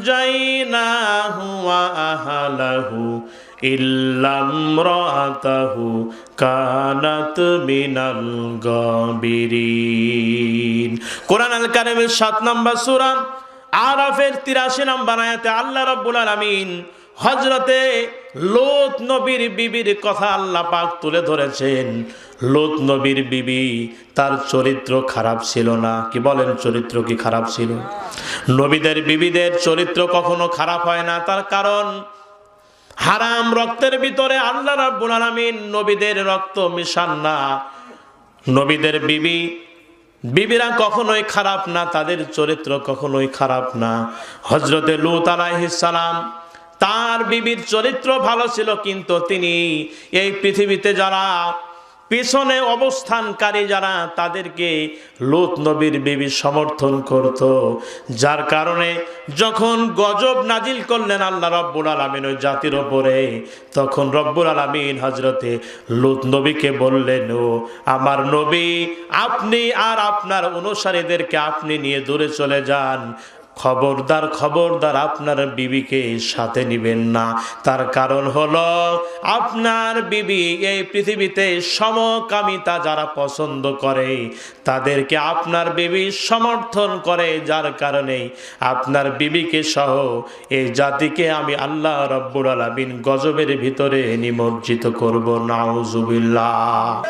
فأنجيناه وأهله إلا امرأته كانت من الغابرين কোরআন আল কারিমের সাত নম্বর সূরা আরাফের তিরাশি নম্বর আয়াতে আল্লাহ রাব্বুল আলামিন হজরতে লোত নবীর বিবির কথা আল্লাহ পাক তুলে ধরেছেন। লোত নবীর বিবি তার চরিত্র খারাপ ছিল না। কি বলেন, চরিত্র কি খারাপ ছিল? নবীদের বিবিদের চরিত্র কখনো খারাপ হয় না। তার কারণ, হারাম রক্তের ভিতরে আল্লাহ রাব্বুল আলামিন নবীদের রক্ত মিশান না। নবীদের বিবি, বিবিরা কখনোই খারাপ না, তাদের চরিত্র কখনোই খারাপ না। হজরতে লুত আলাইহিস সালাম তার বিবির চরিত্র ভালো ছিল, কিন্তু তিনি এই পৃথিবীতে যারা পিছনে অবস্থানকারী যারা, তাদেরকে লুত নবীর বিবি সমর্থন করত। যার কারণে যখন গজব নাজিল করলেন আল্লাহ রব্বুল আলমিন ওই জাতির ওপরে তখন রব্বুল আলমিন হজরতে লুত নবীকে বললেন, ও আমার নবী, আপনি আর আপনার অনুসারীদেরকে আপনি নিয়ে দূরে চলে যান। খবরদার খবরদার আপনার বিবিকে সাথে নিবেন না। তার কারণ হলো, আপনার বিবি এই পৃথিবীতে সমকামিতা যারা পছন্দ করে, তাদেরকে আপনার বিবি সমর্থন করে, যার কারণে আপনার বিবিকে সহ এই জাতিকে আমি আল্লাহ রব্বুর আলামিন গজবের ভিতরে নিমজ্জিত করব। নাউজুবিল্লাহ।